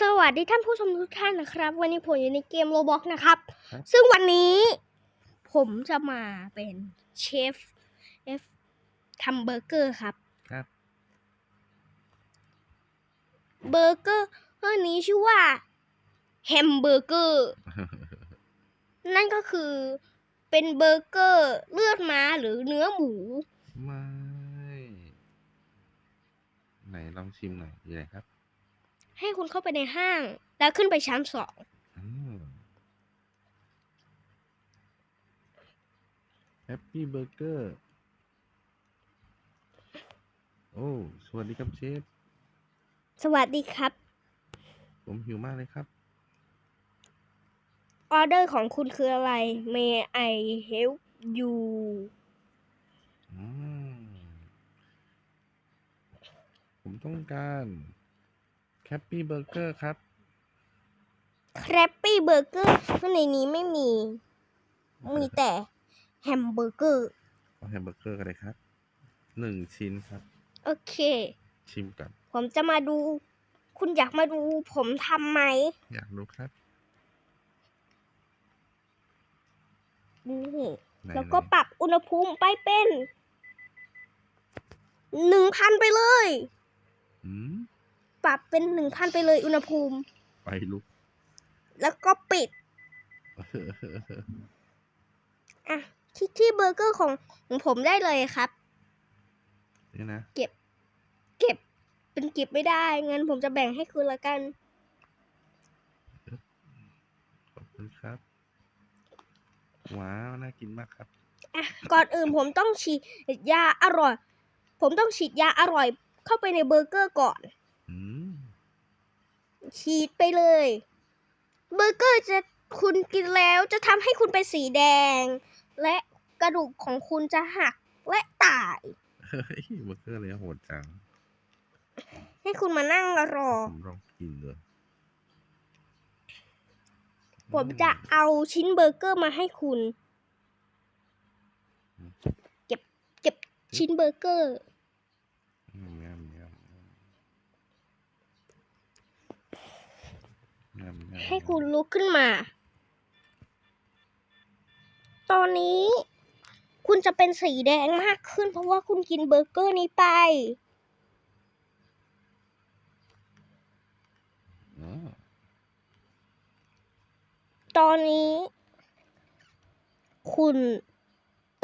สวัสดีท่านผู้ชมทุกท่านนะครับ วันนี้ผมอยู่ในเกมโรบอกนะครับครับ ซึ่งวันนี้ผมจะมาเป็นเชฟเอฟทำเบอร์เกอร์ครับครับ เบอร์เกอร์อันนี้ชื่อว่าแฮมเบอร์เกอร์ นั่นก็คือเป็นเบอร์เกอร์เลือดม้าหรือเนื้อหมู ไม่ ไหนลองชิมหน่อยอยู่ไหนครับ ให้คุณเข้าไปในห้าง แล้วขึ้นไปชั้นสองแฮปปี้เบอร์เกอร์ โอ้ สวัสดีครับเชฟ สวัสดีครับ ผมหิวมากเลยครับ ออเดอร์ของคุณคืออะไร May I help you อืมผมต้องการ แฮปปี้เบอร์เกอร์ครับ c r a p p y Burger ข้างในนี้ไม่มี มีแต่แฮมเบอร์เกอร์เอาแฮมเบอร์เกอร์กันเลยครับหนึ่งชิ้นครับ โอเค ชิมกัน ผมจะมาดู คุณอยากมาดูผมทำไหม อยากรู้ครับ นี่ ไหนแล้วก็ไหนปรับอุณหภูมิไปเป็นหนึ่งพันไปเลย อืม ปรับเป็นหนึ่งพันไปเลยอุณหภูมิไฟลุก แล้วก็ปิด อะคลิกที่เบอร์เกอร์ของของผมได้เลยครับ นี่นะ เก็บ เก็บ เป็นเก็บไม่ได้ งั้นผมจะแบ่งให้คุณละกัน ขอบคุณครับ ว้าว น่ากินมากครับ อะ ก่อนอื่นผมต้องฉีดยาอร่อย ผมต้องฉีดยาอร่อยเข้าไปในเบอร์เกอร์ก่อนอืม ฉีดไปเลย เบอร์เกอร์จะคุณกินแล้วจะทำให้คุณเป็นสีแดง และกระดูกของคุณจะหักและตาย เฮ้ยเบอร์เกอร์เลยโหดจังให้คุณมานั่งรอ ผมลองกินเลยผมจะเอาชิ้นเบอร์เกอร์มาให้คุณ เก็บเก็บชิ้นเบอร์เกอร์ อืมงามงามงามงาม ให้คุณลุกขึ้นมา ตอนนี้ คุณจะเป็นสีแดงมากขึ้น เพราะว่าคุณกินเบอร์เกอร์นี้ไปอ๋อตอนนี้ คุณ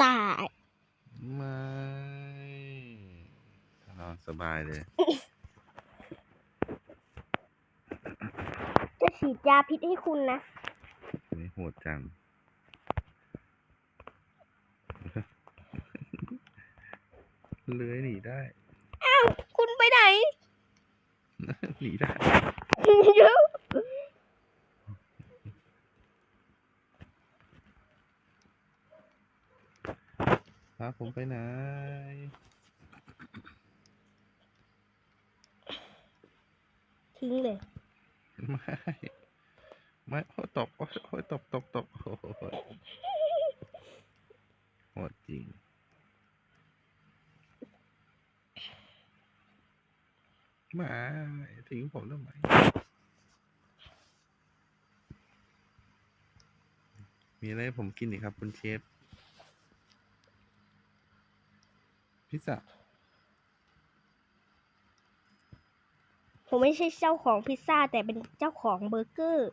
ตาย ไม่นอนสบายเลย จะฉีดยาพิษให้คุณนะไม่โหดจัง เลื้อยหนีได้คุณไปไหน หนีได้เยอะพาผมไปไหน ทิ้งเลย ไม่ไม่โอ้ตกโอ้ยตกตกตกโอ้โหโหดจริงมาทิ้งผมทำไมมีอะไรผมกินอีกครับ คุณเชฟพิซซ่า ผมไม่ใช่เจ้าของพิซซ่า แต่เป็นเจ้าของเบอร์เกอร์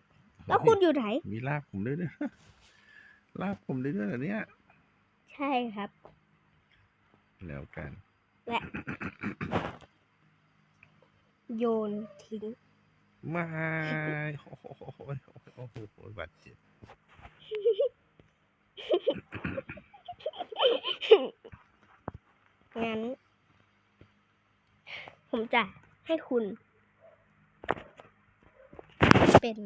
แล้วคุณอยู่ไหน มีลากผมด้วยนะลากผมได้ด้วยเหรอเนี่ย ใช่ครับ แล้วกัน และ โยนทิ้งไม่โอ้โหโอ้โหโอ้โหโอ้โหโอ้โหบาดเจ็บงั้น ผมจะให้คุณ เป็น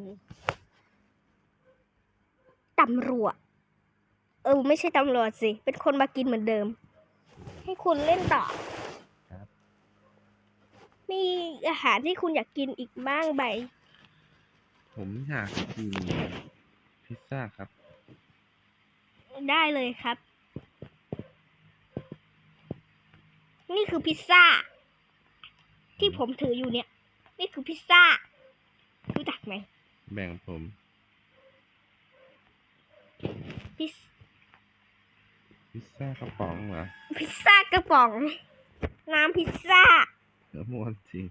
ตำรวจเออไม่ใช่ตำรวจสิ เป็นคนมากินเหมือนเดิม ให้คุณเล่นต่อครับมีอาหารที่คุณอยากกินอีกบ้างไหมผมอยากกินพิซซ่าครับ ได้เลยครับ นี่คือพิซซ่า ที่ผมถืออยู่เนี่ย นี่คือพิซซ่า ไหม แบ่งผม พิซพิซซ่ากระป๋องเหรอ พิซซ่ากระป๋อง น้ำพิซซ่าเออม่วนจริง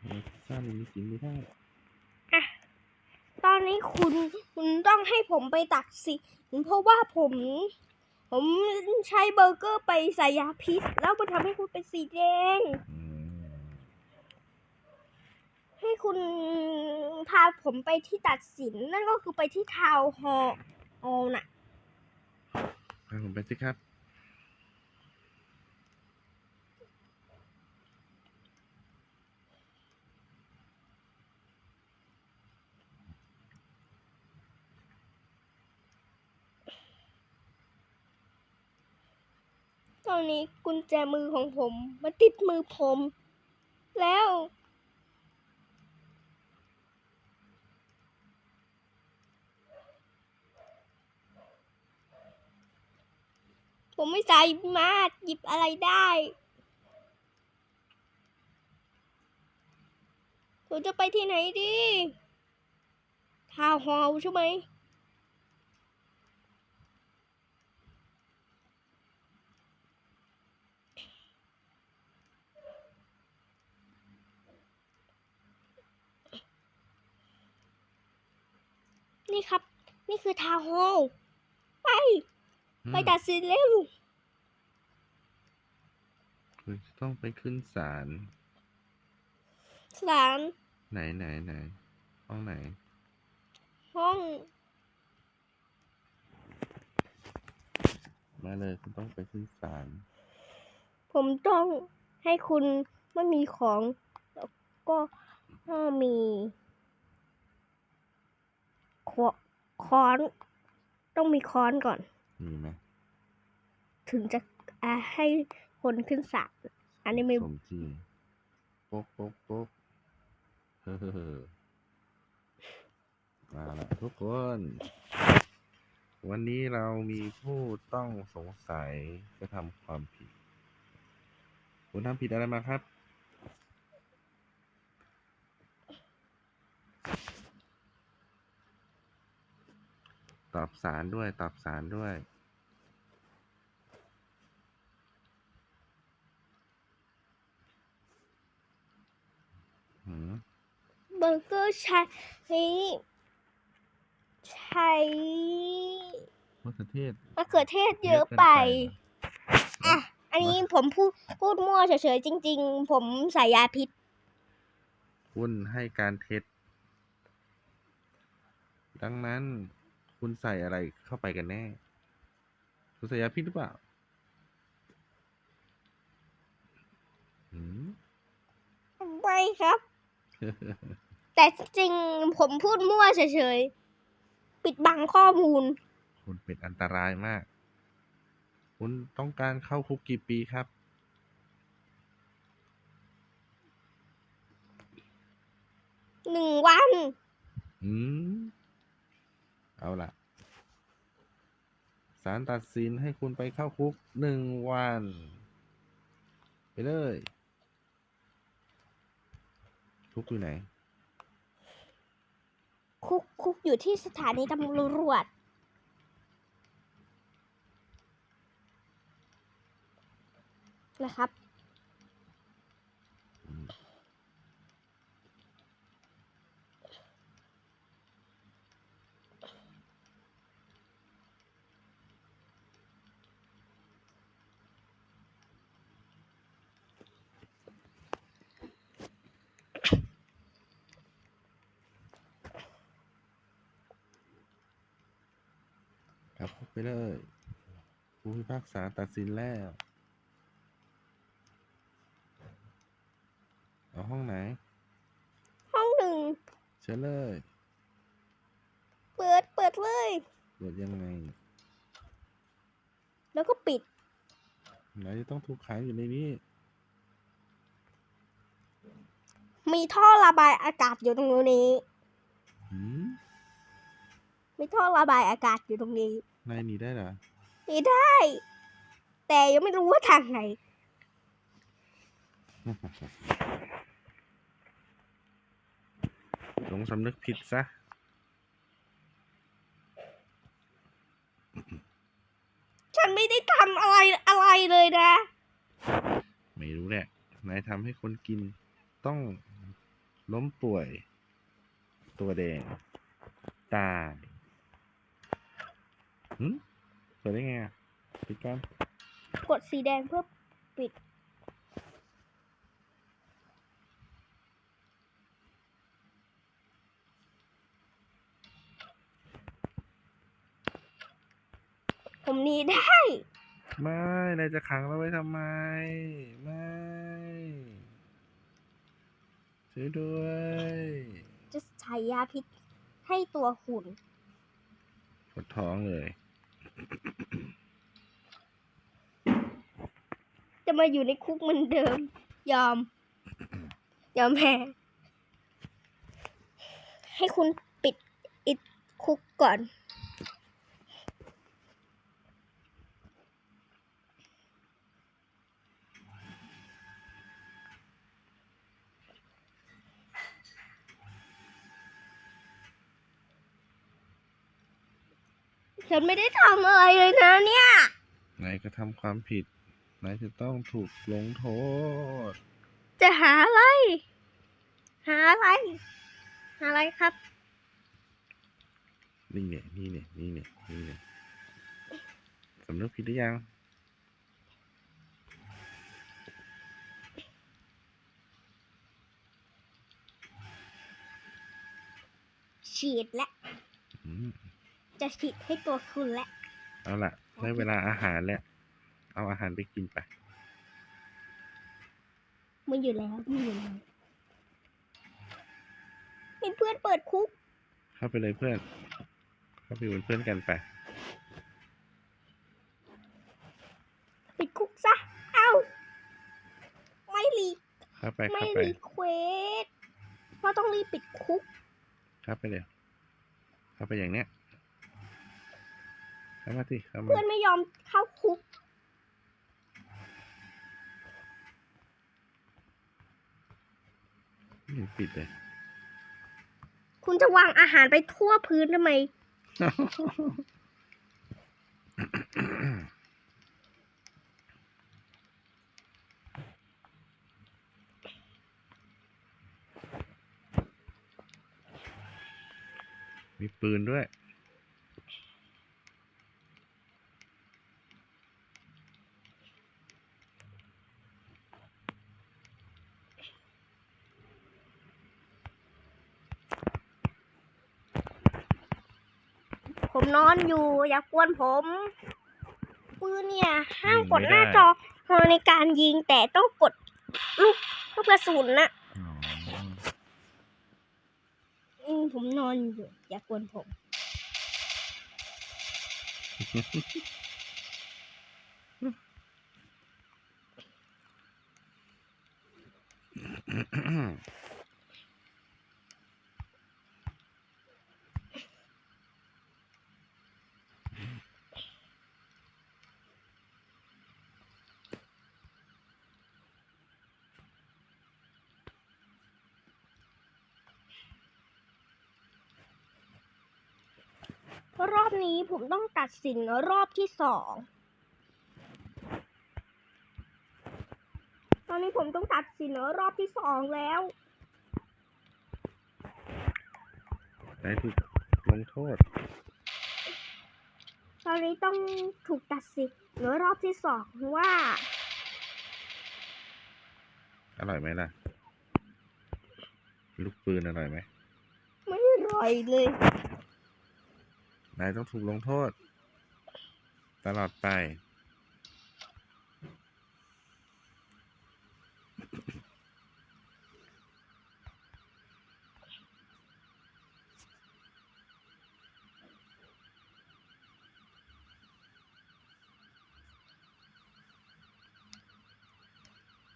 เออพิซซ่านี่มีกินไม่ได้ ตอนนี้คุณคุณต้องให้ผมไปตักสินเพราะว่าผม ผมใช้เบอร์เกอร์ไปใส่ยาพิษ แล้วมันทำให้คุณเป็นสีแดง ให้คุณพาผมไปที่ตัดสิน นั่นก็คือไปที่ทาวน์ฮอลล์อลน่ะพาผมไปสิครับ ตอนนี้กุญแจมือของผมมาติดมือผม แล้ว ผมไม่สามารถหยิบอะไรได้ ผมจะไปที่ไหนดี ทาวฮอลใช่ไหม นี่ครับ นี่คือทาวน์ฮอลล์ไปอืมไปตัดสินเร็วคุณจะต้องไปขึ้นศาลศาลไหนไหนไหนห้องไหน ห้อง มาเลยคุณต้องไปขึ้นศาลผมต้องให้คุณไม่มีของ แล้วก็มีขว ค้อน ต้องมีค้อนก่อน มีไหมถึงจะอ่าให้คนขึ้นศาลอันนี้ไม่สมจริงโป๊กโป๊กโป๊กเฮ้อมาละทุกคน วันนี้เรามีผู้ต้องสงสัยกระทำความผิด คุณทำผิดอะไรมาครับ ตอบสารด้วยตอบสารด้วย หืมเบอร์เกอร์ใช้ใช้มะเขือเทศมะเขือเทศเยอะไป อะ อันนี้ผมพูดพูดมั่วเฉยๆจริง ๆ ผมใส่ยาพิษ คุณให้การเท็จ ดังนั้น คุณใส่อะไรเข้าไปกันแน่ คุณใส่ยาพิษหรือเปล่าหืมไม่ครับ แต่จริงๆผมพูดมั่วเฉยๆ ปิดบังข้อมูล คุณเป็นอันตรายมาก คุณต้องการเข้าคุกกี่ปีครับ หนึ่งวัน อืม เอาละศาลตัดสินให้คุณไปเข้าคุกหนึ่งวัน ไปเลย คุกอยู่ไหน คุกคุกอยู่ที่สถานีตำรวจ นะครับ ไปเลยผู้พิพากษาตัดสินแล้ว เอาห้องไหน ห้องหนึ่งเชิญเลย เปิดเปิดเลย เปิดยังไง แล้วก็ปิด ไหนจะต้องถูกขังอยู่ในนี้ มีท่อระบายอากาศอยู่ตรงนี้ หืม มีท่อระบายอากาศอยู่ตรงนี้ นายหนีได้เหรอหนีได้ แต่ยังไม่รู้ว่าทางไหน หลงสำนึกผิดซะฉันไม่ได้ทำอะไรอะไรเลยนะ ไม่รู้แหละนายทำให้คนกินต้องล้มป่วย ตัวแดง ตาย หืมเปิดได้ไงอะปิดก่อนกดสีแดงเพื่อปิด ผมหนีได้ ไม่นายจะขังเราไว้ทำไม ไม่ช่วยด้วย จะใช้ยาพิษให้ตัวหุ่นปวดท้องเลย จะมาอยู่ในคุกเหมือนเดิม ยอม ยอมแพ้ให้คุณปิดอิดคุกก่อน ฉันไม่ได้ทำอะไรเลยนะเนี่ยนายก็ทำความผิด นายจะต้องถูกลงโทษ จะหาอะไร หาอะไร หาอะไรครับ นี่เนี่ยนี่เนี่ยนี่เนี่ยนี่เนี่ยสำนึกผิดหรือยัง ฉีดและอืม จะฉีดให้ตัวคุณและ เอาล่ะได้เวลาอาหารแล้ว เอาอาหารไปกินไป มันอยู่แล้วมันอยู่แล้วเห็นเพื่อนเปิดคุก เข้าไปเลยเพื่อน เข้าไปเป็นเพื่อนกันไป ปิดคุกซะ เอ้า ไม่รีเข้าไปไม่เข้าไปรีเควสเพราะต้องรีบปิดคุก เข้าไปเร็วเข้าไปอย่างเนี้ย เข้ามาสิเข้ามาเพื่อนไม่ยอมเข้าคุก ไม่เห็นปิดเลย คุณจะวางอาหารไปทั่วพื้นทำไม มีปืนด้วย นอนอยู่อย่ากวนผมปืนเนี่ยห้ามยิงกดไม่หน้าได้จอในการยิงแต่ต้องกดลูกลูกกระสุนนะอ๋ออืมผมนอนอยู่อย่ากวนผม รอบนี้ผมต้องตัดสินรอบที่สอง ตอนนี้ผมต้องตัดสินรอบที่สองแล้วนายถูกลงโทษ ตอนนี้ต้องถูกตัดสินรอบที่สองว่า อร่อยไหมล่ะ ลูกปืนอร่อยไหม ไม่อร่อยเลย นายต้องถูกลงโทษ ตลอดไป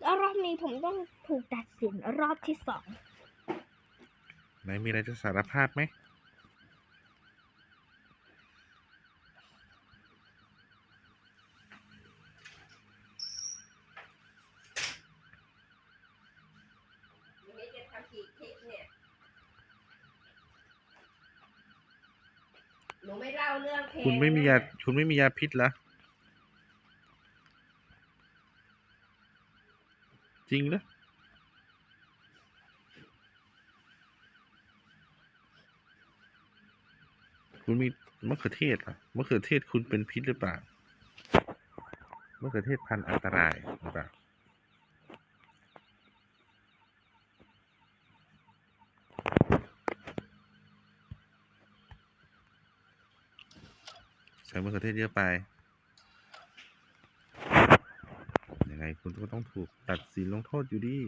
แล้วรอบนี้ผมต้องถูกตัดสินรอบที่สองนายมีอะไรจะสารภาพไหม เรื่องแพง คุณไม่มียาคุณไม่มียาพิษเหรอจริงเหรอคุณมีมะเขือเทศเหรอมะเขือเทศคุณเป็นพิษหรือเปล่ามะเขือเทศพันธุ์อันตรายหรือเปล่า ใช้มะเขือเทศเยอะไป ยังไงคุณก็ต้องถูกตัดสินลงโทษอยู่ดี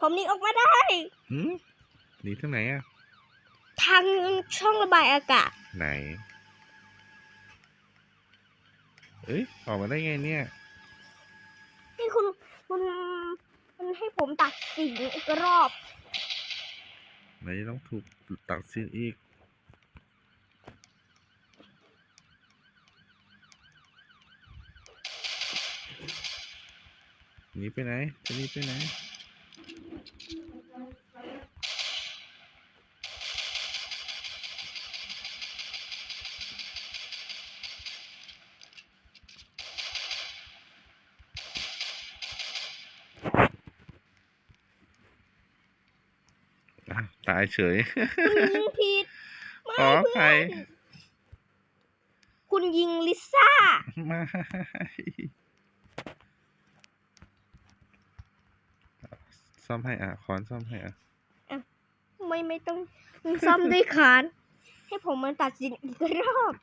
ผมหนีออกมาได้หืมหนีทางไหนอะทางช่องระบายอากาศ ไหน เอ้ย ออกมาได้ไงเนี่ย ผมตัดสินอีกรอบ ไหนต้องถูกตัดสินอีก หนีไปไหน จะหนีไปไหน อะตายเฉย คุณยิงผิดไม่ขออเพื่ภัอยนคุณยิงลิซ่า ไม่ซ่อมให้อะคอนซ่อมให้อะ ไม่ไม่ต้องซ่อมด้วยคาน ให้ผมมาตัดสินอีกรอบ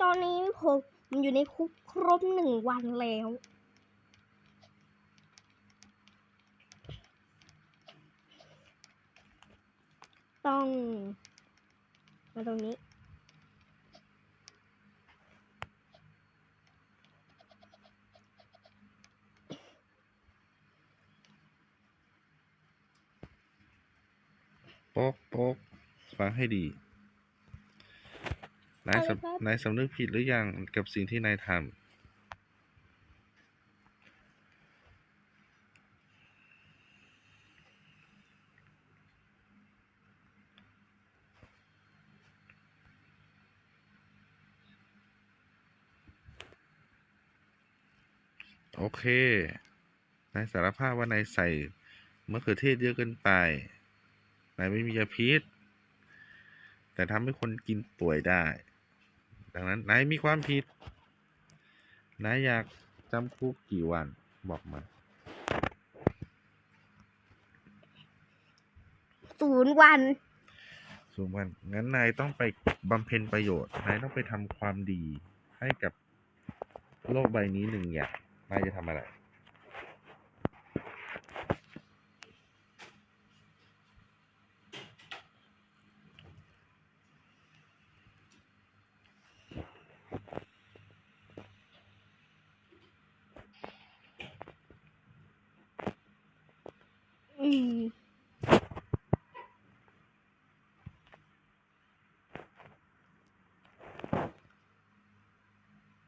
ตอนนี้ผมอยู่ในคุกครบหนึ่งวันแล้ว ต้อง มาตรงนี้ โป๊กโป๊กฟังให้ดี นายอะไรครับสำนายสำนึกผิดหรือยังกับสิ่งที่นายทำ เคนายสารภาพว่านายใส่มะเขือเทศเยอะเกินไปนายไม่มียาพิษ แต่ทำให้คนกินป่วยได้ ดังนั้นนายมีความผิดนายอยากจำคุกกี่วันบอกมาศูนย์วันสูงวันงั้นนายต้องไปบำเพ็ญประโยชน์นายต้องไปทำความดีให้กับโลกใบนี้หนึ่งอย่าง นายจะทำอะไร อืม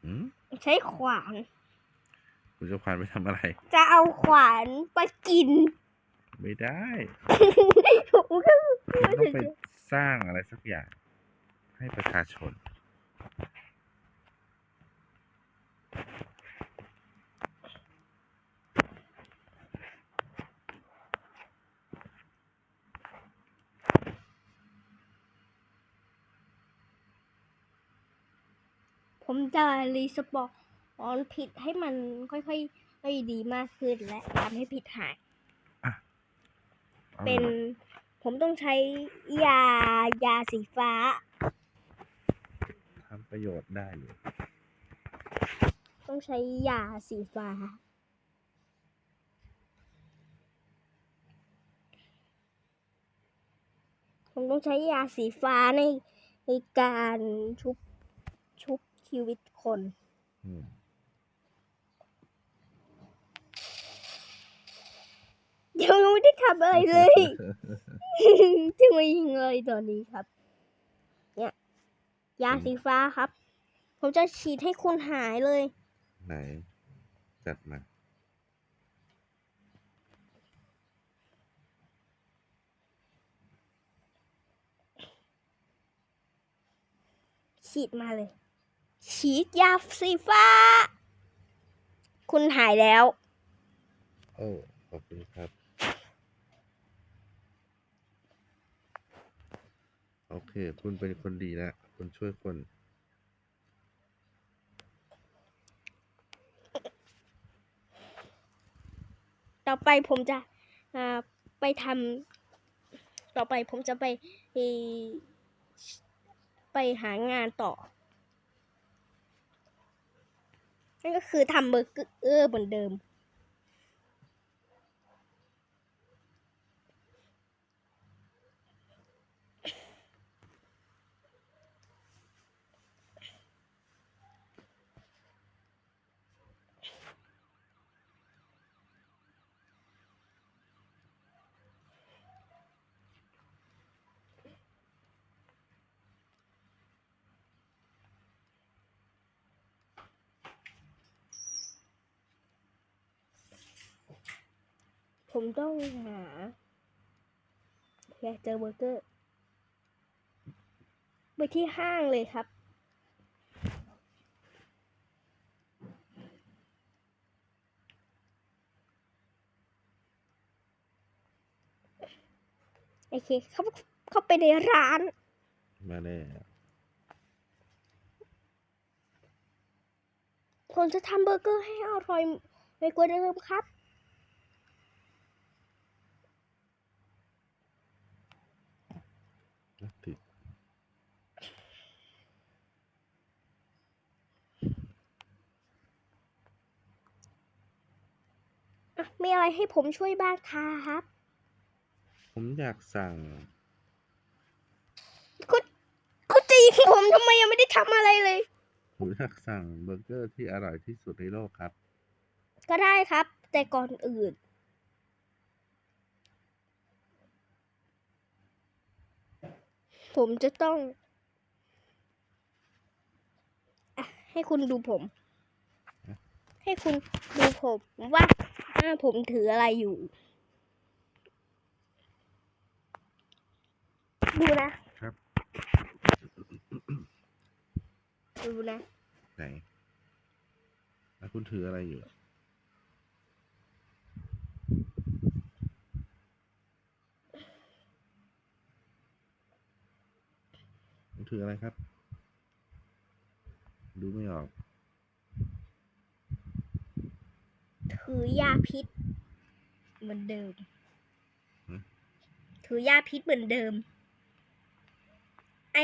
อืมใช้ขวาน คุณจะพานไปทำอะไร จะเอาขวานไปกิน ไม่ได้ผมก็คุณต้องไปสร้างอะไรสักอย่าง ให้ประชาชน ผมจะรีสปอ นผิดให้มันค่อยๆให้ดีมากขึ้นและทำให้ผิดหายอาเป็นผมต้องใช้ยายาสีฟ้าทำประโยชน์ได้อยู่ต้องใช้ยาสีฟ้า ผมต้องใช้ยาสีฟ้าในในการชุบชุบชีวิตคน อืม เดี๋ ยวยังไม่ได้ทำอะไรเลยจะมายิงเลยตอนนี้ครับ เนี่ย ยาสีฟ้าครับผมผมจะฉีดให้คุณหายเลย ไหน จัดมาฉีดมาเลย ฉีดยาสีฟ้า คุณหายแล้ว โอ้ ขอบคุณครับ โอเค คุณเป็นคนดีแล้วคุณช่วยคน ต่อไปผมจะไปทำต่อไปผมจะไปไปหางานต่อ นั่นก็คือทำเบอร์เกอร์เหมือนเดิม ผมต้องหาอยากเจอเบอร์เกอร์ ไปที่ห้างเลยครับ โอเค เข้าเข้าไปในร้าน มาแล้วผมจะทำเบอร์เกอร์ให้อร่อยไม่กว่าเดิมครับ ติด อะ มีอะไรให้ผมช่วยบ้างครับ ผมอยากสั่ง คุณคุณจะยิงผมทำไมยังไม่ได้ทำอะไรเลย ผมอยากสั่งเบอร์เกอร์ที่อร่อยที่สุดในโลกครับ ก็ได้ครับ แต่ก่อนอื่น ผมจะต้องอะให้คุณดูผม ให้คุณดูผมว่า อ่าผมถืออะไรอยู่ ดูนะครับ ดูนะไหนแล้วคุณถืออะไรอยู่คุณถืออะไรครับ ดูไม่ออก ถือยาพิษ เหมือนเดิมหืมถือยาพิษเหมือนเดิม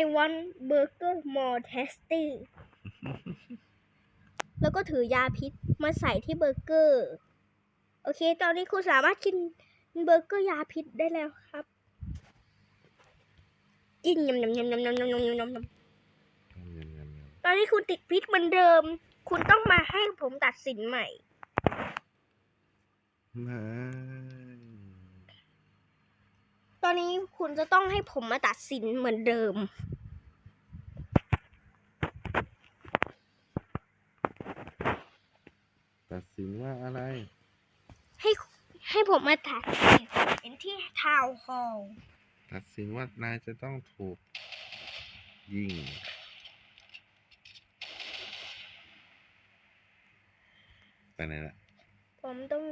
I want burger more tasty แล้วก็ถือยาพิษมาใส่ที่เบอร์เกอร์ โอเค ตอนนี้คุณสามารถกินเบอร์เกอร์ยาพิษได้แล้วครับ กินยำยำยำยำยำยำยำยำยำยำยำยำยำตอนนี้คุณติดพิษเหมือนเดิม คุณต้องมาให้ผมตัดสินใหม่ ไม่ตอนนี้คุณจะต้องให้ผมมาตัดสินเหมือนเดิม ตัดสินว่าอะไร ให้ให้ผมมาตัดสินเป็นที่ทาวน์ฮอลล์ตัดสินว่านายจะต้องถูกยิง ไปไหนละ ผมต้อง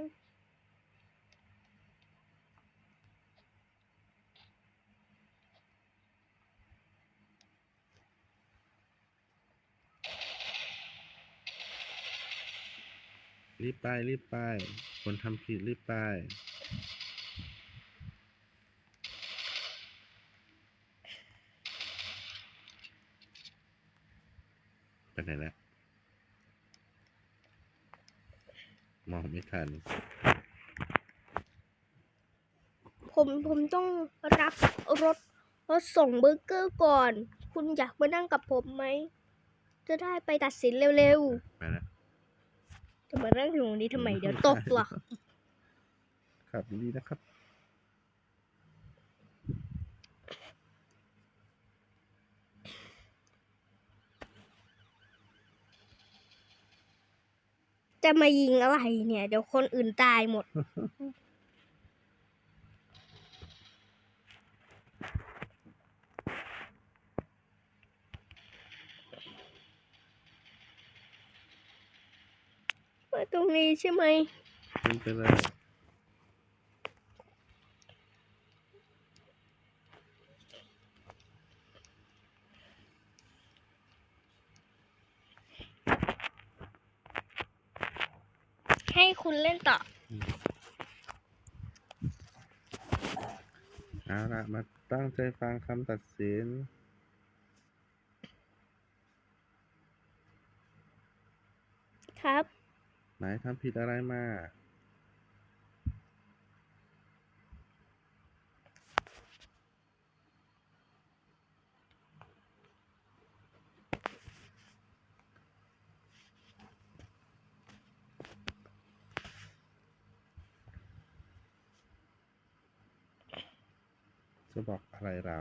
รีบไป รีบไป คนทำผิดรีบไป ไปไหนละมองไม่ทัน ผมผมต้องรับรถรถส่งเบอร์เกอร์ก่อน คุณอยากมานั่งกับผมไหม จะได้ไปตัดสินเร็วไปแล้วๆจะ มาเรื่องอยู่ตรงนี้ทำไมเดี๋ยวตกหรอครับดีนะครับ จะมายิงอะไรเนี่ย เดี๋ยวคนอื่นตายหมด มาตรงนี้ใช่ไหมขึ้นไปเลยให้คุณเล่นต่อ เอาละมาตั้งใจฟังคำตัดสิน ครับ ไหนทำผิดอะไรมา จะบอกอะไรเรา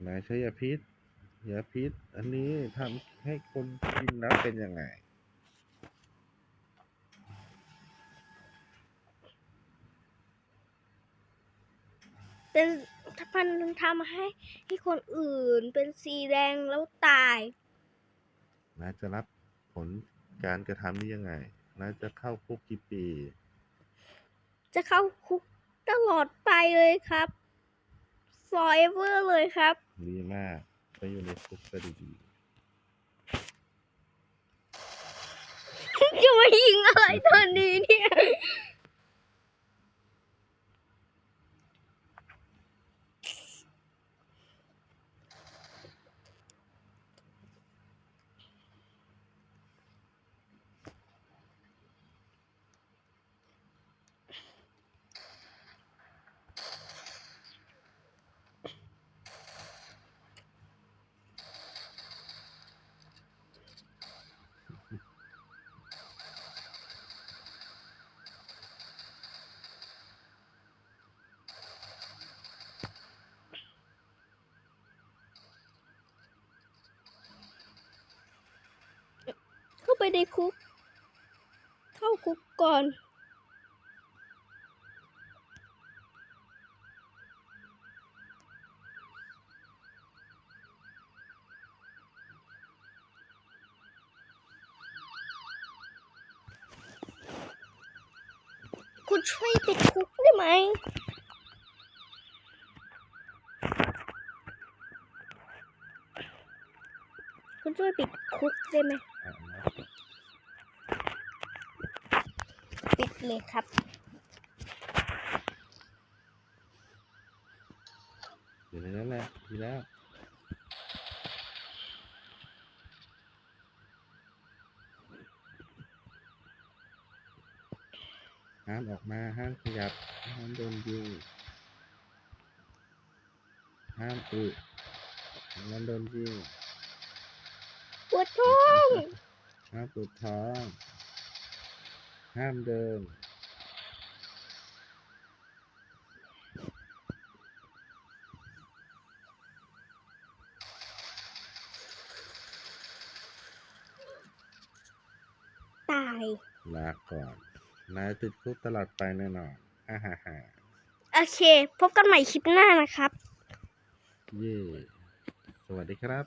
ไหนใช้ยาพิษ ยาพิษ อันนี้ทำให้คนกินแล้วเป็นยังไง เป็นมันทำให้ให้คนอื่นเป็นสีแดงแล้วตายนายจะรับผลการกระทำนี้ยังไงนายจะเข้าคุกกี่ปี จะเข้าคุกตลอดไปเลยครับ forever เลยครับ ดีมาก ไปอยู่ในคุกก็ดีจะมายิงอะไรตอนนี้เนี่ย ในคุก เข้าคุกก่อน คุณช่วยติดคุกได้ไหมคุณช่วยปิดคุกได้ไหม อะนะ ปิด เลยครับ อยู่ในนั้นแหละดีแล้ว ห้ามออกมา ห้ามขยับ ห้ามโดนยิง ห้ามอึห้ามโดนยิง ปวดท้อง ห้ามปวดท้อง ห้ามเดิน ตาย ลาก่อน นายติดคุกตลอดไปแน่นอนฮ่าฮ่าฮ่าโอเค พบกันใหม่คลิปหน้านะครับ เย่สวัสดีครับ